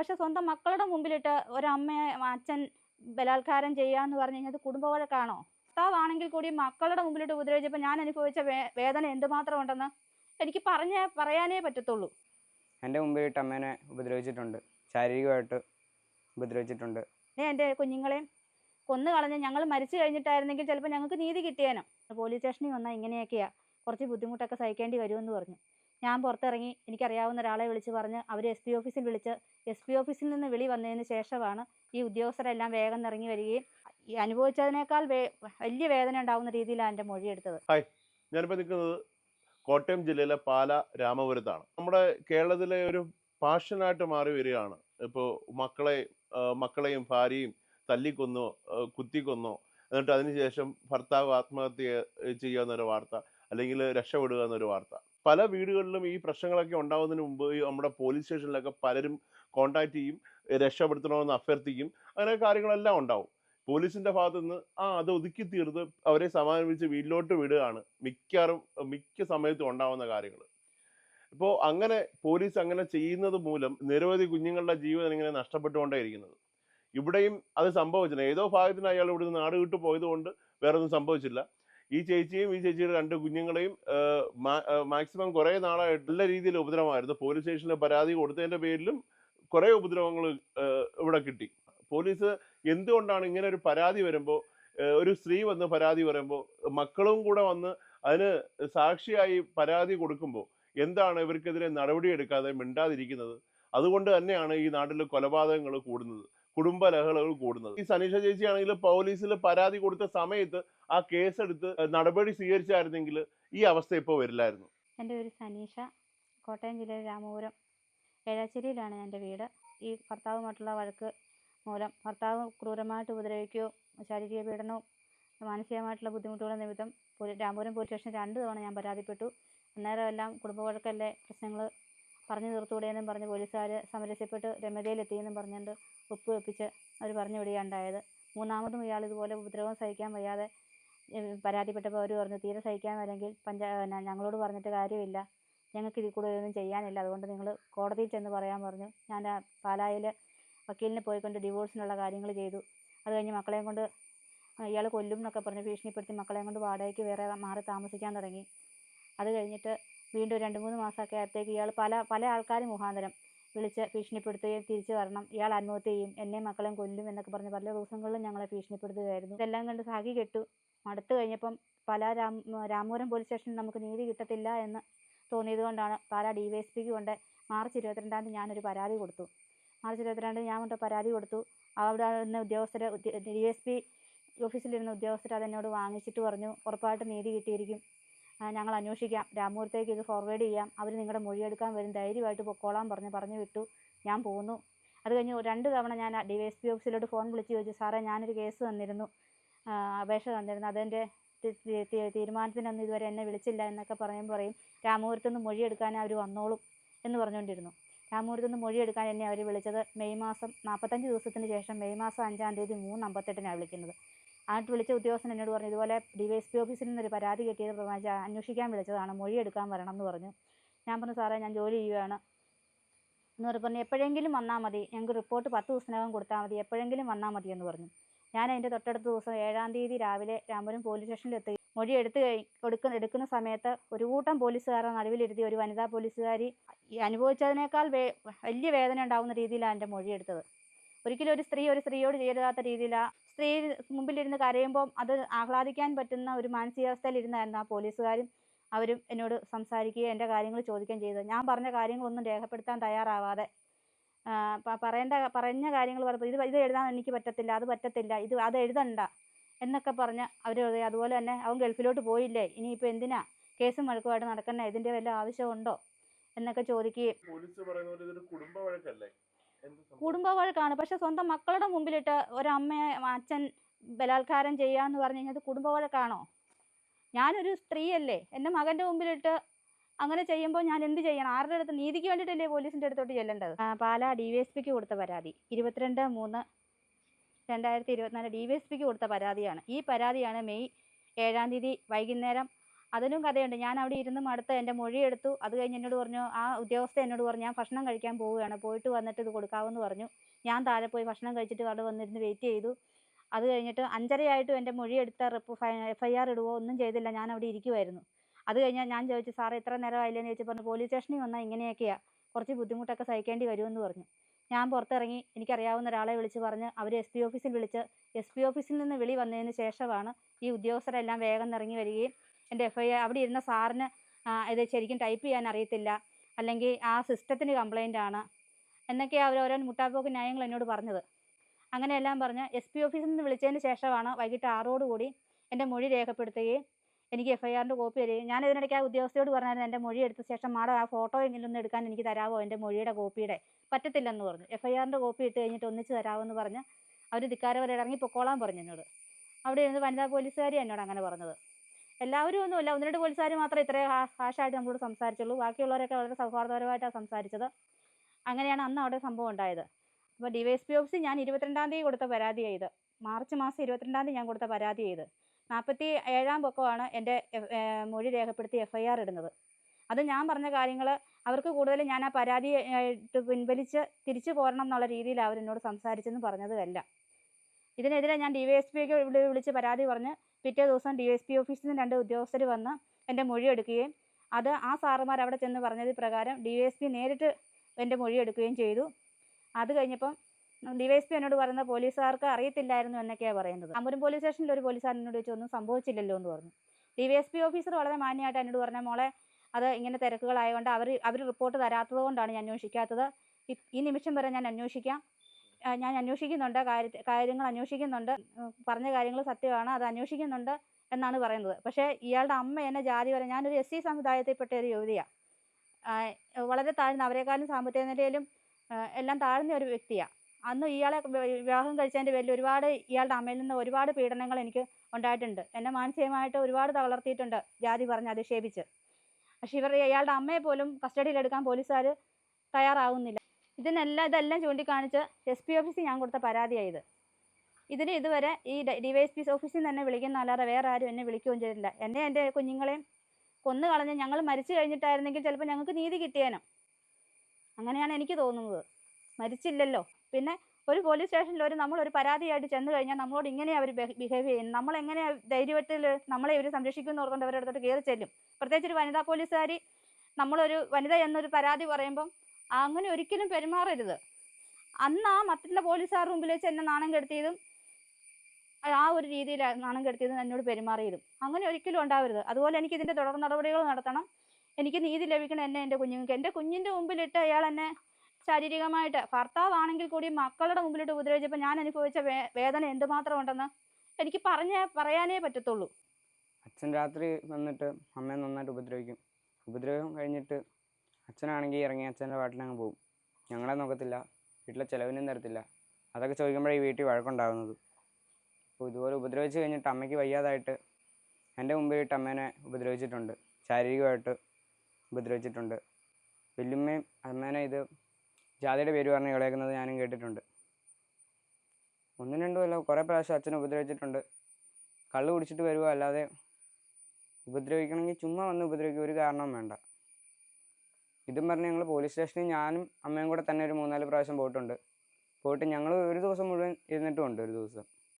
പക്ഷെ സ്വന്തം മക്കളുടെ മുമ്പിലിട്ട് ഒരമ്മയെ അച്ഛൻ ബലാത്കാരം ചെയ്യാന്ന് പറഞ്ഞു കഴിഞ്ഞാൽ അത് കുടുംബ വഴക്കാണോ ഭർത്താവാണെങ്കിൽ കൂടി മക്കളുടെ മുമ്പിലിട്ട് ഉപദ്രവിച്ചപ്പോൾ ഞാൻ അനുഭവിച്ച വേ- വേദന എന്തുമാത്രം ഉണ്ടെന്ന് എനിക്ക് പറഞ്ഞേ പറയാനേ പറ്റത്തുള്ളൂ. എന്റെ മുമ്പിലിട്ട് അമ്മേനെ ഉപദ്രവിച്ചിട്ടുണ്ട്. ശാരീരികമായിട്ട് ഉപദ്രവിച്ചിട്ടുണ്ട്. ഏ എന്റെ കുഞ്ഞുങ്ങളെയും കൊന്നു കളഞ്ഞ് ഞങ്ങൾ മരിച്ചു കഴിഞ്ഞിട്ടായിരുന്നെങ്കിൽ ചിലപ്പോൾ ഞങ്ങൾക്ക് നീതി കിട്ടിയേനും. പോലീസ് സ്റ്റേഷനിൽ വന്നാൽ ഇങ്ങനെയൊക്കെയാ. കുറച്ച് ബുദ്ധിമുട്ടൊക്കെ സഹിക്കേണ്ടി വരുമെന്ന് പറഞ്ഞു. ഞാൻ പുറത്തിറങ്ങി എനിക്കറിയാവുന്ന ഒരാളെ വിളിച്ച് പറഞ്ഞ് അവർ എസ് പി ഓഫീസിൽ വിളിച്ച് എസ് പി ഓഫീസിൽ നിന്ന് വിളി വന്നതിന് ശേഷമാണ് ഈ ഉദ്യോഗസ്ഥരെല്ലാം വേഗം ഇറങ്ങി വരികയും അനുഭവിച്ചതിനേക്കാൾ വലിയ വേദന ഉണ്ടാവുന്ന രീതിയിലാണ് എന്റെ മൊഴിയെടുത്തത് ഞാനിപ്പോൾ നിൽക്കുന്നത് കോട്ടയം ജില്ലയിലെ പാല രാമപുരത്താണ്. നമ്മുടെ കേരളത്തിലെ ഒരു പാഷനായിട്ട് മാറി വരികയാണ്. ഇപ്പോൾ മക്കളെ മക്കളെയും ഭാര്യയും തല്ലിക്കൊന്നോ കുത്തിക്കൊന്നോ എന്നിട്ട് അതിനുശേഷം ഭർത്താവ് ആത്മഹത്യ ചെയ്യുക എന്നൊരു വാർത്ത അല്ലെങ്കിൽ രക്ഷപ്പെടുക എന്നൊരു വാർത്ത. പല വീടുകളിലും ഈ പ്രശ്നങ്ങളൊക്കെ ഉണ്ടാകുന്നതിന് മുമ്പ് നമ്മുടെ പോലീസ് സ്റ്റേഷനിലൊക്കെ പലരും കോണ്ടാക്ട് ചെയ്യും രക്ഷപ്പെടുത്തണമെന്ന് അഭ്യർത്ഥിക്കും അങ്ങനെ കാര്യങ്ങളെല്ലാം ഉണ്ടാവും. പോലീസിന്റെ ഭാഗത്ത് നിന്ന് ആ അത് ഒതുക്കി തീർത്ത് അവരെ സമാധാനിപ്പിച്ച് വീട്ടിലോട്ട് വിടുകയാണ്. മിക്കാറും മിക്ക സമയത്തും ഉണ്ടാവുന്ന കാര്യങ്ങൾ ഇപ്പോൾ അങ്ങനെ പോലീസ് അങ്ങനെ ചെയ്യുന്നത് മൂലം നിരവധി കുഞ്ഞുങ്ങളുടെ ജീവിതം ഇങ്ങനെ നഷ്ടപ്പെട്ടുകൊണ്ടേയിരിക്കുന്നത് ഇവിടെയും അത് സംഭവിച്ചില്ല. ഏതോ ഭാഗത്തിന് അയാൾ ഇവിടുന്ന് നാട് വിട്ടു പോയത് കൊണ്ട് വേറെ ഒന്നും സംഭവിച്ചില്ല. ഈ ചേച്ചിയും ഈ ചേച്ചിയുടെ രണ്ട് കുഞ്ഞുങ്ങളെയും മാക്സിമം കുറേ നാളായിട്ട് നല്ല രീതിയിൽ ഉപദ്രവമായിരുന്നു. പോലീസ് സ്റ്റേഷനിൽ പരാതി കൊടുത്തതിന്റെ പേരിലും കുറേ ഉപദ്രവങ്ങൾ ഇവിടെ കിട്ടി. പോലീസ് എന്തുകൊണ്ടാണ് ഇങ്ങനെ ഒരു പരാതി വരുമ്പോൾ ഒരു സ്ത്രീ വന്ന് പരാതി പറയുമ്പോൾ മക്കളും കൂടെ വന്ന് അതിന് സാക്ഷിയായി പരാതി കൊടുക്കുമ്പോൾ എന്താണ് ഇവർക്കെതിരെ നടപടിയെടുക്കാതെ മിണ്ടാതിരിക്കുന്നത്? അതുകൊണ്ട് തന്നെയാണ് ഈ നാട്ടിൽ കൊലപാതകങ്ങൾ കൂടുന്നത് കുടുംബ ലഹളകൾ കൂടുന്നത്. ഈ സനീഷ ചേച്ചി ആണെങ്കിൽ പോലീസിൽ പരാതി കൊടുത്ത സമയത്ത് ആ കേസെടുത്ത് നടപടി സ്വീകരിച്ചായിരുന്നെങ്കിൽ ഈ അവസ്ഥ ഇപ്പോൾ വരില്ലായിരുന്നു. എന്റെ പേര് സനീഷ കോട്ടയം ജില്ലയിലെ രാമപുരം. ഏഴാശ്ശേരിയിലാണ് എന്റെ വീട്. ഈ ഭർത്താവുമായിട്ടുള്ള വഴക്ക് മൂലം ഭർത്താവ് ക്രൂരമായിട്ട് ഉപദ്രവിക്കുകയോ ശാരീരിക പീഡനവും മാനസികമായിട്ടുള്ള ബുദ്ധിമുട്ടുകളും നിമിത്തം രാമപുരം പോലീസ് സ്റ്റേഷൻ രണ്ട് തവണ ഞാൻ പരാതിപ്പെട്ടു. അന്നേരം എല്ലാം കുടുംബ വഴക്കല്ലേ പ്രശ്നങ്ങൾ പറഞ്ഞു തീർത്തുകൂടെയെന്നും പറഞ്ഞ് പോലീസുകാർ സമരസ്യപ്പെട്ട് രമ്യതയിലെത്തിയെന്നും പറഞ്ഞുകൊണ്ട് ഒപ്പ് വെപ്പിച്ച് അവർ പറഞ്ഞു വിടുകയുണ്ടായത് മൂന്നാമതും ഇയാൾ ഇതുപോലെ ഉപദ്രവം സഹിക്കാൻ വയ്യാതെ പരാതിപ്പെട്ടപ്പോൾ അവർ പറഞ്ഞു തീരെ സഹിക്കാൻ വരെങ്കിൽ ഞങ്ങളോട് പറഞ്ഞിട്ട് കാര്യമില്ല. ഞങ്ങൾക്ക് ഇതിൽ കൂടുതൽ ഒന്നും ചെയ്യാനില്ല. അതുകൊണ്ട് നിങ്ങൾ കോടതിയിൽ ചെന്ന് പറയാൻ പറഞ്ഞു. ഞാൻ പാലായിൽ വക്കീലിനെ പോയിക്കൊണ്ട് ഡിവോഴ്സിനുള്ള കാര്യങ്ങൾ ചെയ്തു. അത് കഴിഞ്ഞ് മക്കളെയും കൊണ്ട് ഇയാൾ കൊല്ലും എന്നൊക്കെ പറഞ്ഞ് ഭീഷണിപ്പെടുത്തി മക്കളെയും കൊണ്ട് വാടകയ്ക്ക് വേറെ മാറി താമസിക്കാൻ തുടങ്ങി. അത് കഴിഞ്ഞിട്ട് വീണ്ടും രണ്ട് മൂന്ന് മാസമൊക്കെ ആയപ്പോഴത്തേക്ക് ഇയാൾ പല പല ആൾക്കാർ മുഖാന്തരം വിളിച്ച് ഭീഷണിപ്പെടുത്തുകയും തിരിച്ചു വരണം. ഇയാൾ ആത്മഹത്യ ചെയ്യും. എന്നെയും മക്കളെയും കൊല്ലും എന്നൊക്കെ പറഞ്ഞ് പല ദിവസങ്ങളിലും ഞങ്ങളെ ഭീഷണിപ്പെടുത്തുകയായിരുന്നു. ഇതെല്ലാം കണ്ട് സഹി കെട്ടു. മടുത്തു കഴിഞ്ഞപ്പം പല രാമപുരം പോലീസ് സ്റ്റേഷനിൽ നമുക്ക് നീതി കിട്ടത്തില്ല എന്ന് തോന്നിയത് കൊണ്ടാണ് പാലാ ഡി വൈ എസ് പിക്ക് കൊണ്ട് മാർച്ച് ഇരുപത്തിരണ്ടാം തീയതി ഞാനൊരു പരാതി കൊടുത്തു. മാർച്ച് ഇരുപത്തിരണ്ടിന് ഞാൻ കൊണ്ട് പരാതി കൊടുത്തു. അവിടെ നിന്ന് ഉദ്യോഗസ്ഥർ ഡി എസ് പി ഓഫീസിലിരുന്ന ഉദ്യോഗസ്ഥർ അതെന്നോട് വാങ്ങിച്ചിട്ട് പറഞ്ഞു ഉറപ്പായിട്ട് നീതി കിട്ടിയിരിക്കും. ഞങ്ങൾ അന്വേഷിക്കാം. രാമൂരത്തേക്ക് ഇത് ഫോർവേഡ് ചെയ്യാം. അവർ നിങ്ങളുടെ മൊഴിയെടുക്കാൻ വരും. ധൈര്യമായിട്ട് പൊക്കോളാൻ പറഞ്ഞ് പറഞ്ഞു വിട്ടു. ഞാൻ പോന്നു. അത് കഴിഞ്ഞ് രണ്ട് തവണ ഞാൻ ഡി എസ് പി ഓഫീസിലോട്ട് ഫോൺ വിളിച്ച് ചോദിച്ചു സാറേ ഞാനൊരു കേസ് തന്നിരുന്നു. അപേക്ഷ തന്നിരുന്നു. അതെന്റെ തീരുമാനത്തിനൊന്നും ഇതുവരെ എന്നെ വിളിച്ചില്ല എന്നൊക്കെ പറയുമ്പോൾ പറയും രാമപുരത്തുനിന്ന് മൊഴിയെടുക്കാൻ അവർ വന്നോളും എന്ന് പറഞ്ഞുകൊണ്ടിരുന്നു രാമപുരത്തുനിന്ന് മൊഴിയെടുക്കാൻ എന്നെ അവർ വിളിച്ചത് മെയ് മാസം നാൽപ്പത്തഞ്ച് ദിവസത്തിന് ശേഷം മെയ് മാസം അഞ്ചാം തീയതി മൂന്ന് അമ്പത്തെട്ടിനാണ് വിളിക്കുന്നത്. ആയിട്ട് വിളിച്ച ഉദ്യോഗസ്ഥൻ എന്നോട് പറഞ്ഞു ഇതുപോലെ ഡി വൈ എസ് പി ഓഫീസിൽ നിന്നൊരു പരാതി കിട്ടിയത് അന്വേഷിക്കാൻ വിളിച്ചതാണ് മൊഴിയെടുക്കാൻ വരണം എന്ന് പറഞ്ഞു. ഞാൻ പറഞ്ഞു സാറേ ഞാൻ ജോലി ചെയ്യുകയാണ് എന്ന് പറഞ്ഞു എപ്പോഴെങ്കിലും വന്നാൽ മതി ഞങ്ങൾക്ക് റിപ്പോർട്ട് പത്ത് ദിവസത്തിനകം കൊടുത്താൽ മതി എപ്പോഴെങ്കിലും വന്നാൽ മതി എന്ന് പറഞ്ഞു. ഞാൻ അതിന്റെ തൊട്ടടുത്ത ദിവസം ഏഴാം തീയതി രാവിലെ രാമപുരം പോലീസ് സ്റ്റേഷനിൽ എത്തി. മൊഴി എടുത്ത് കഴി കൊടുക്കുന്ന എടുക്കുന്ന സമയത്ത് ഒരു കൂട്ടം പോലീസുകാരെ നടുവിലിരുത്തി ഒരു വനിതാ പോലീസുകാരി അനുഭവിച്ചതിനേക്കാൾ വേ വലിയ വേദന ഉണ്ടാകുന്ന രീതിയിലാണ് എന്റെ മൊഴി എടുത്തത്. ഒരിക്കലും ഒരു സ്ത്രീ ഒരു സ്ത്രീയോട് ചെയ്യരുതാത്ത രീതിയിലാണ് സ്ത്രീ മുമ്പിലിരുന്ന് കരയുമ്പോൾ അത് ആഹ്ലാദിക്കാൻ പറ്റുന്ന ഒരു മാനസികാവസ്ഥയിലിരുന്നായിരുന്നു ആ പോലീസുകാരും അവരും എന്നോട് സംസാരിക്കുകയും എന്റെ കാര്യങ്ങൾ ചോദിക്കുകയും ചെയ്തത്. ഞാൻ പറഞ്ഞ കാര്യങ്ങളൊന്നും രേഖപ്പെടുത്താൻ തയ്യാറാവാതെ പറയേണ്ട പറഞ്ഞ കാര്യങ്ങൾ പറഞ്ഞപ്പോൾ ഇത് ഇത് എഴുതാൻ എനിക്ക് പറ്റത്തില്ല അത് പറ്റത്തില്ല ഇത് അത് എഴുതണ്ട എന്നൊക്കെ പറഞ്ഞ് അവർ അതുപോലെ തന്നെ അവൻ ഗൾഫിലോട്ട് പോയില്ലേ ഇനിയിപ്പോൾ എന്തിനാ? കേസും വഴക്കുമായിട്ട് നടക്കണേ ഇതിന്റെ വല്ല ആവശ്യമുണ്ടോ? എന്നൊക്കെ ചോദിക്കുകയും? കുടുംബ വഴക്കാണ്. പക്ഷെ സ്വന്തം മക്കളുടെ മുമ്പിലിട്ട് ഒരമ്മയെ അച്ഛൻ ബലാത്കാരം ചെയ്യാന്ന് പറഞ്ഞു കഴിഞ്ഞാൽ അത് കുടുംബ വഴക്കാണോ? ഞാനൊരു സ്ത്രീയല്ലേ എന്റെ മകന്റെ മുമ്പിലിട്ട് അങ്ങനെ ചെയ്യുമ്പോൾ ഞാൻ എന്ത് ചെയ്യണം? ആരുടെ അടുത്ത്? നീതിക്ക് വേണ്ടിയിട്ടല്ലേ പോലീസിന്റെ അടുത്തോട്ട് ചെല്ലേണ്ടത്? പാലാ ഡി വൈ എസ് പിക്ക് കൊടുത്ത പരാതി. ഇരുപത്തിരണ്ട് മൂന്ന് രണ്ടായിരത്തി ഇരുപത്തിനാല് ഡി വൈ എസ് പിക്ക് കൊടുത്ത പരാതിയാണ്. ഈ പരാതിയാണ് മെയ് ഏഴാം തീയതി വൈകുന്നേരം. അതിനും കഥയുണ്ട്. ഞാൻ അവിടെ ഇരുന്ന് മടുത്ത് എന്റെ മൊഴിയെടുത്തു. അത് കഴിഞ്ഞ് എന്നോട് പറഞ്ഞു ആ ഉദ്യോഗസ്ഥ എന്നോട് പറഞ്ഞു ഞാൻ ഭക്ഷണം കഴിക്കാൻ പോവുകയാണ്. പോയിട്ട് വന്നിട്ട് ഇത് കൊടുക്കാമെന്ന് പറഞ്ഞു. ഞാൻ താഴെ പോയി ഭക്ഷണം കഴിച്ചിട്ട് അവിടെ വന്നിരുന്ന് വെയിറ്റ് ചെയ്തു. അത് കഴിഞ്ഞിട്ട് അഞ്ചരയായിട്ടും എന്റെ മൊഴിയെടുത്ത റിപ്പ് എഫ് ഐ ആർ ഇടുവോ? ഒന്നും ചെയ്തില്ല. ഞാൻ അവിടെ ഇരിക്കുമായിരുന്നു അത് കഴിഞ്ഞാൽ ഞാൻ ചോദിച്ചു സാറേ ഇത്ര നേരം ആയില്ലെന്ന് ചോദിച്ചു പറഞ്ഞു പോലീസ് സ്റ്റേഷനിൽ വന്നാൽ ഇങ്ങനെയൊക്കെയാണ് കുറച്ച് ബുദ്ധിമുട്ടൊക്കെ സഹിക്കേണ്ടി വരുമെന്ന് പറഞ്ഞു. ഞാൻ പുറത്തിറങ്ങി എനിക്കറിയാവുന്ന ഒരാളെ വിളിച്ച് പറഞ്ഞ് അവർ എസ് പി ഓഫീസിൽ വിളിച്ച് എസ് പി ഓഫീസിൽ നിന്ന് വിളി വന്നതിന് ശേഷമാണ് ഈ ഉദ്യോഗസ്ഥരെല്ലാം വേഗം ഇറങ്ങി വരികയും എന്റെ എഫ് ഐ അവിടെ ഇരുന്ന സാറിന് ഇത് ശരിക്കും ടൈപ്പ് ചെയ്യാൻ അറിയത്തില്ല. അല്ലെങ്കിൽ ആ സിസ്റ്റത്തിന് കംപ്ലൈന്റ് ആണ്. എന്നൊക്കെയാണ് അവർ ഓരോ മുട്ടാപ്പോക്ക് ന്യായങ്ങൾ എന്നോട് പറഞ്ഞത്. അങ്ങനെയെല്ലാം പറഞ്ഞ് എസ് പി ഓഫീസിൽ നിന്ന് വിളിച്ചതിന് ശേഷമാണ് വൈകിട്ട് ആറോടുകൂടി എന്റെ മൊഴി രേഖപ്പെടുത്തുകയും എനിക്ക് എഫ് ഐ ആറിന്റെ കോപ്പി തരികയും ഞാൻ ഇതിനിടയ്ക്ക് ആ ഉദ്യോഗസ്ഥയോട് പറഞ്ഞായിരുന്നു എന്റെ മൊഴി എടുത്ത ശേഷം മാഡം ആ ഫോട്ടോ എങ്കിലും ഒന്ന് എടുക്കാൻ എനിക്ക് തരാമോ എന്റെ മൊഴിയുടെ കോപ്പിയുടെ പറ്റത്തില്ലെന്ന് പറഞ്ഞു. എഫ് ഐ ആറിന്റെ കോപ്പി ഇട്ട് കഴിഞ്ഞിട്ട് ഒന്നിച്ച് തരാമെന്ന് പറഞ്ഞ് അവർ ധിക്കാരവരെ ഇറങ്ങി പൊക്കോളാൻ പറഞ്ഞു എന്നോട്. അവിടെ ഇരുന്ന് വനിതാ പോലീസുകാരി എന്നോട് അങ്ങനെ പറഞ്ഞത്. എല്ലാവരും ഒന്നുമില്ല ഒന്ന് രണ്ട് പോലീസുകാർ മാത്രമേ ഇത്രയും ഹാഷായിട്ട് നമ്മളോട് സംസാരിച്ചുള്ളൂ. ബാക്കിയുള്ളവരൊക്കെ വളരെ സൗഹാർദ്ദപരമായിട്ടാണ് സംസാരിച്ചത്. അങ്ങനെയാണ് അന്ന് അവിടെ സംഭവം ഉണ്ടായത്. അപ്പോൾ ഡി വൈ എസ് പി ഓഫീസിൽ ഞാൻ ഇരുപത്തിരണ്ടാം തീയതി കൊടുത്ത പരാതി ചെയ്ത് മാർച്ച് മാസം ഇരുപത്തിരണ്ടാം തീയതി ഞാൻ കൊടുത്ത പരാതി ചെയ്ത് നാൽപ്പത്തി ഏഴാം പൊക്കമാണ് എന്റെ മൊഴി രേഖപ്പെടുത്തി എഫ് ഐ ആർ ഇടുന്നത്. അത് ഞാൻ പറഞ്ഞ കാര്യങ്ങൾ അവർക്ക് കൂടുതൽ ഞാൻ ആ പരാതി ആയിട്ട് പിൻവലിച്ച് തിരിച്ചു പോരണം എന്നുള്ള രീതിയിൽ അവരെന്നോട് സംസാരിച്ചെന്ന് പറഞ്ഞതുമല്ല. ഇതിനെതിരെ ഞാൻ ഡി വൈ എസ് പിക്ക് വിളിച്ച് പരാതി പറഞ്ഞ് പിറ്റേ ദിവസം ഡി എസ് പി ഓഫീസിൽ നിന്ന് രണ്ട് ഉദ്യോഗസ്ഥർ വന്ന് എന്റെ മൊഴി എടുക്കുകയും അത് ആ സാറുമാർ അവിടെ ചെന്ന് പറഞ്ഞത് പ്രകാരം ഡി വൈ എസ് പി നേരിട്ട് എന്റെ മൊഴി എടുക്കുകയും ചെയ്തു. അത് കഴിഞ്ഞപ്പം ഡി വൈ എസ് പി എന്നോട് പറയുന്നത് പോലീസുകാർക്ക് അറിയത്തില്ലായിരുന്നു എന്നൊക്കെയാണ് പറയുന്നത്. അമ്പരം പോലീസ് സ്റ്റേഷനിൽ ഒരു പോലീസുകാരൻ എന്നോട് ചോദിച്ചു ഒന്നും സംഭവിച്ചില്ലല്ലോ എന്ന് പറഞ്ഞു. ഡി എസ് പി ഓഫീസർ വളരെ മാന്യമായിട്ട് എന്നോട് പറഞ്ഞ മോളെ അത് ഇങ്ങനെ തിരക്കുകളായതുകൊണ്ട് അവർ അവർ റിപ്പോർട്ട് തരാത്തത് കൊണ്ടാണ് ഞാൻ അന്വേഷിക്കാത്തത്. ഈ നിമിഷം വരെ ഞാൻ അന്വേഷിക്കാം. ഞാൻ അന്വേഷിക്കുന്നുണ്ട്. കാര്യ കാര്യങ്ങൾ അന്വേഷിക്കുന്നുണ്ട്. പറഞ്ഞ കാര്യങ്ങൾ സത്യമാണ്. അത് അന്വേഷിക്കുന്നുണ്ട് എന്നാണ് പറയുന്നത്. പക്ഷേ ഇയാളുടെ അമ്മ എന്നെ ജാതി വരെ ഞാനൊരു എസ് സി സമുദായത്തിൽപ്പെട്ട ഒരു യുവതിയാണ് വളരെ താഴ്ന്ന അവരെക്കാളും സാമ്പത്തിക നിലയിലും എല്ലാം താഴ്ന്ന ഒരു വ്യക്തിയാണ് അന്ന് ഇയാളെ വിവാഹം കഴിച്ചതിന്റെ പേരിൽ ഒരുപാട് ഇയാളുടെ അമ്മയിൽ നിന്ന് ഒരുപാട് പീഡനങ്ങൾ എനിക്ക് ഉണ്ടായിട്ടുണ്ട്. എന്നെ മാനസികമായിട്ട് ഒരുപാട് തളർത്തിയിട്ടുണ്ട് ജാതി പറഞ്ഞ് അധിക്ഷേപിച്ച്. പക്ഷെ ഇവർ ഇയാളുടെ അമ്മയെ പോലും കസ്റ്റഡിയിലെടുക്കാൻ പോലീസുകാർ തയ്യാറാവുന്നില്ല. ഇതിനെല്ലാം ഇതെല്ലാം ചൂണ്ടിക്കാണിച്ച് എസ് പി ഓഫീസിൽ ഞാൻ കൊടുത്ത പരാതിയായത് ഇതിന് ഇതുവരെ ഈ ഡി വൈ എസ് പി ഓഫീസിൽ നിന്ന് തന്നെ വിളിക്കുന്ന അല്ലാതെ വേറെ ആരും എന്നെ വിളിക്കുകയും ചെയ്തിട്ടില്ല. എന്നെ എന്റെ കുഞ്ഞുങ്ങളെയും കൊന്നു കളഞ്ഞ് ഞങ്ങൾ മരിച്ചു കഴിഞ്ഞിട്ടായിരുന്നെങ്കിൽ ചിലപ്പോൾ ഞങ്ങൾക്ക് നീതി കിട്ടിയേനും. അങ്ങനെയാണ് എനിക്ക് തോന്നുന്നത്. മരിച്ചില്ലല്ലോ. പിന്നെ ഒരു പോലീസ് സ്റ്റേഷനിൽ ഒരു നമ്മൾ ഒരു പരാതിയായിട്ട് ചെന്ന് കഴിഞ്ഞാൽ നമ്മളോട് ഇങ്ങനെയാണ് അവർ ബിഹേവ് ചെയ്യുന്നത് നമ്മളെങ്ങനെ ധൈര്യത്തിൽ നമ്മളെ ഇവർ സംരക്ഷിക്കുമെന്ന് ഓർക്കൊണ്ട് അവരുടെ അടുത്തോട്ട് കയറി ചെല്ലും. പ്രത്യേകിച്ച് ഒരു വനിതാ പോലീസുകാരി നമ്മളൊരു വനിത എന്നൊരു പരാതി പറയുമ്പം അങ്ങനെ ഒരിക്കലും പെരുമാറരുത്. അന്ന് ആ മറ്റുള്ള പോലീസുകാരുടെ മുമ്പിൽ വെച്ച് എന്നെ നാണം കെടുത്തിയതും ആ ഒരു രീതിയിൽ നാണം കെടുത്തിയതും എന്നോട് പെരുമാറിയതും. അങ്ങനെ ഒരിക്കലും ഉണ്ടാവരുത്. അതുപോലെ എനിക്ക് ഇതിന്റെ തുടർ നടപടികൾ നടത്തണം. എനിക്ക് നീതി ലഭിക്കണം എന്നെ എന്റെ കുഞ്ഞുങ്ങൾക്ക്. എന്റെ കുഞ്ഞിന്റെ മുമ്പിലിട്ട് അയാൾ എന്നെ ശാരീരികമായിട്ട് ഭർത്താവാണെങ്കിൽ കൂടി മക്കളുടെ മുമ്പിലിട്ട് ഉപദ്രവിച്ചപ്പോൾ ഞാൻ അനുഭവിച്ച വേദന എന്തുമാത്രം ഉണ്ടെന്ന് എനിക്ക് പറഞ്ഞേ പറയാനേ പറ്റത്തുള്ളൂ. അച്ഛൻ രാത്രി വന്നിട്ട് അമ്മയെ നന്നായിട്ട് ഉപദ്രവിക്കും. ഉപദ്രവം കഴിഞ്ഞിട്ട് അച്ഛനാണെങ്കിൽ ഇറങ്ങി അച്ഛന്റെ വാട്ടിലങ്ങ് പോകും. ഞങ്ങളെ നോക്കത്തില്ല വീട്ടിലെ ചിലവിനും തരത്തില്ല. അതൊക്കെ ചോദിക്കുമ്പോഴേ ഈ വീട്ടിൽ വഴക്കുണ്ടാകുന്നത്. അപ്പോൾ ഇതുപോലെ ഉപദ്രവിച്ച് കഴിഞ്ഞിട്ട് അമ്മയ്ക്ക് വയ്യാതായിട്ട് എന്റെ മുമ്പിലിട്ട് അമ്മേനെ ഉപദ്രവിച്ചിട്ടുണ്ട്. ശാരീരികമായിട്ട് ഉപദ്രവിച്ചിട്ടുണ്ട്. വല്യമ്മയും അമ്മേനെ ഇത് ജാതിയുടെ പേര് പറഞ്ഞ് ഇളയക്കുന്നത് ഞാനും കേട്ടിട്ടുണ്ട്. ഒന്നും രണ്ടും അല്ല കുറേ പ്രാവശ്യം അച്ഛനെ ഉപദ്രവിച്ചിട്ടുണ്ട്. കള്ള് കുടിച്ചിട്ട് വരുക അല്ലാതെ ഉപദ്രവിക്കണമെങ്കിൽ ചുമ്മാ വന്ന് ഉപദ്രവിക്കുക ഒരു കാരണവും വേണ്ട. ഇതും പറഞ്ഞ് ഞങ്ങൾ പോലീസ് സ്റ്റേഷനിൽ ഞാനും അമ്മയും കൂടെ തന്നെ ഒരു മൂന്നാൽ പ്രാവശ്യം പോയിട്ടുണ്ട്. പോയിട്ട് ഞങ്ങൾ ഒരു ദിവസം മുഴുവൻ ഇരുന്നിട്ടുമുണ്ട് ഒരു ദിവസം.